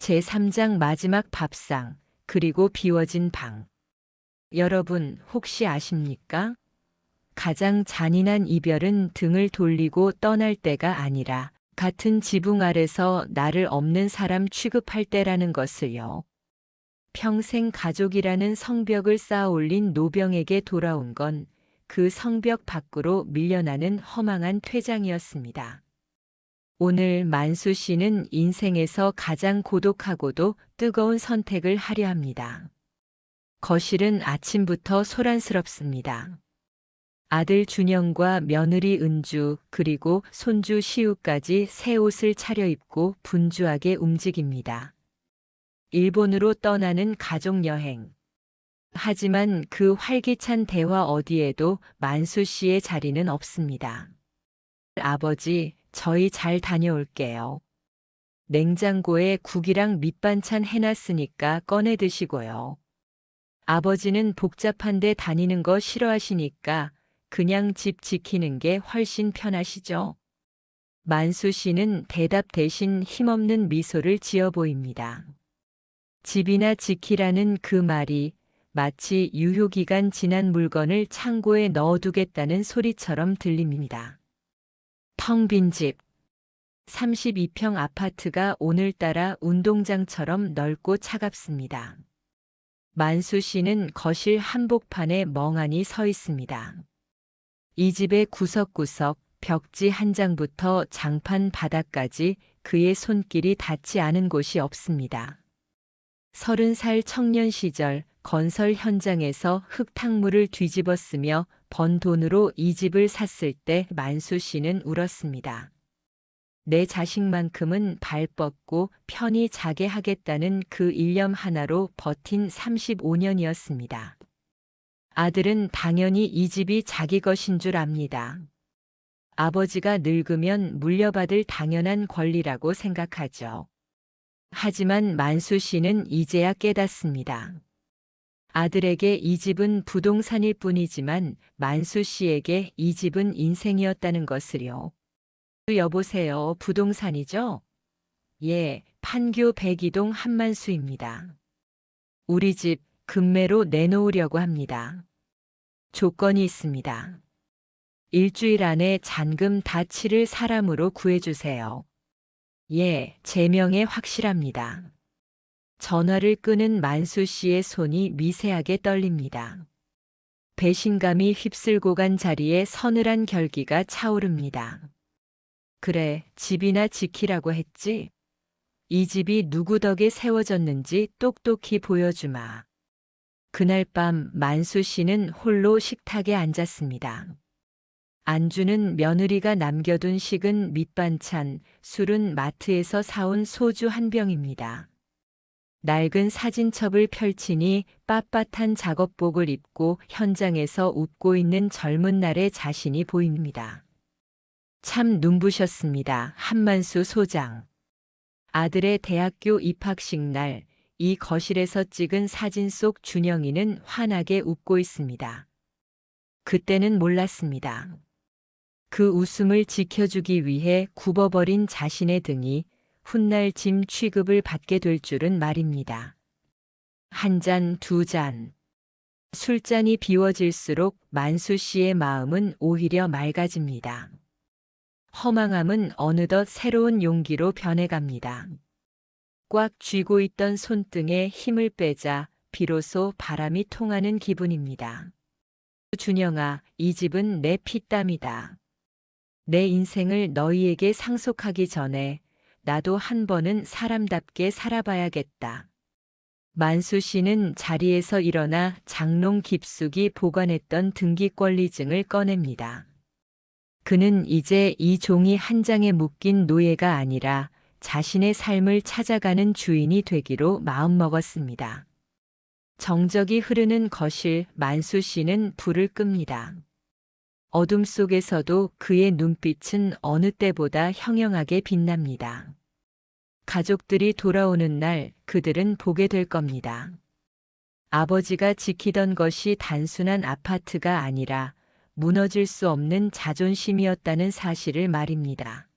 제3장 마지막 밥상, 그리고 비워진 방. 여러분, 혹시 아십니까? 가장 잔인한 이별은 등을 돌리고 떠날 때가 아니라 같은 지붕 아래서 나를 없는 사람 취급할 때라는 것을요. 평생 가족이라는 성벽을 쌓아 올린 노병에게 돌아온 건 그 성벽 밖으로 밀려나는 허망한 퇴장이었습니다. 오늘 만수 씨는 인생에서 가장 고독하고도 뜨거운 선택을 하려 합니다. 거실은 아침부터 소란스럽습니다. 아들 준영과 며느리 은주 그리고 손주 시우까지 새 옷을 차려입고 분주하게 움직입니다. 일본으로 떠나는 가족 여행. 하지만 그 활기찬 대화 어디에도 만수 씨의 자리는 없습니다. 아버지, 저희 잘 다녀올게요. 냉장고에 국이랑 밑반찬 해놨으니까 꺼내 드시고요. 아버지는 복잡한데 다니는 거 싫어하시니까 그냥 집 지키는 게 훨씬 편하시죠? 만수 씨는 대답 대신 힘없는 미소를 지어 보입니다. 집이나 지키라는 그 말이 마치 유효기간 지난 물건을 창고에 넣어두겠다는 소리처럼 들립니다. 텅 빈 집. 32평 아파트가 오늘따라 운동장처럼 넓고 차갑습니다. 만수 씨는 거실 한복판에 멍하니 서 있습니다. 이 집의 구석구석 벽지 한 장부터 장판 바닥까지 그의 손길이 닿지 않은 곳이 없습니다. 서른 살 청년 시절 건설 현장에서 흙탕물을 뒤집어 쓰며 번 돈으로 이 집을 샀을 때 만수 씨는 울었습니다. 내 자식만큼은 발 뻗고 편히 자게 하겠다는 그 일념 하나로 버틴 35년이었습니다. 아들은 당연히 이 집이 자기 것인 줄 압니다. 아버지가 늙으면 물려받을 당연한 권리라고 생각하죠. 하지만 만수 씨는 이제야 깨닫습니다. 아들에게 이 집은 부동산일 뿐이지만 만수 씨에게 이 집은 인생이었다는 것을요. 여보세요, 부동산이죠? 예, 판교 백이동 한만수입니다. 우리 집 금매로 내놓으려고 합니다. 조건이 있습니다. 일주일 안에 잔금 다 치를 사람으로 구해주세요. 예, 제명에 확실합니다. 전화를 끄는 만수 씨의 손이 미세하게 떨립니다. 배신감이 휩쓸고 간 자리에 서늘한 결기가 차오릅니다. 그래, 집이나 지키라고 했지? 이 집이 누구 덕에 세워졌는지 똑똑히 보여주마. 그날 밤 만수 씨는 홀로 식탁에 앉았습니다. 안주는 며느리가 남겨둔 식은 밑반찬, 술은 마트에서 사온 소주 한 병입니다. 낡은 사진첩을 펼치니 빳빳한 작업복을 입고 현장에서 웃고 있는 젊은 날의 자신이 보입니다. 참 눈부셨습니다. 한만수 소장. 아들의 대학교 입학식 날, 이 거실에서 찍은 사진 속 준영이는 환하게 웃고 있습니다. 그때는 몰랐습니다. 그 웃음을 지켜주기 위해 굽어버린 자신의 등이 훗날 짐 취급을 받게 될 줄은 말입니다. 한 잔, 두 잔. 술잔이 비워질수록 만수 씨의 마음은 오히려 맑아집니다. 허망함은 어느덧 새로운 용기로 변해갑니다. 꽉 쥐고 있던 손등에 힘을 빼자 비로소 바람이 통하는 기분입니다. 준영아, 이 집은 내 피땀이다. 내 인생을 너희에게 상속하기 전에 나도 한 번은 사람답게 살아봐야겠다. 만수 씨는 자리에서 일어나 장롱 깊숙이 보관했던 등기권리증을 꺼냅니다. 그는 이제 이 종이 한 장에 묶인 노예가 아니라 자신의 삶을 찾아가는 주인이 되기로 마음먹었습니다. 정적이 흐르는 거실 만수 씨는 불을 끕니다. 어둠 속에서도 그의 눈빛은 어느 때보다 형형하게 빛납니다. 가족들이 돌아오는 날 그들은 보게 될 겁니다. 아버지가 지키던 것이 단순한 아파트가 아니라 무너질 수 없는 자존심이었다는 사실을 말입니다.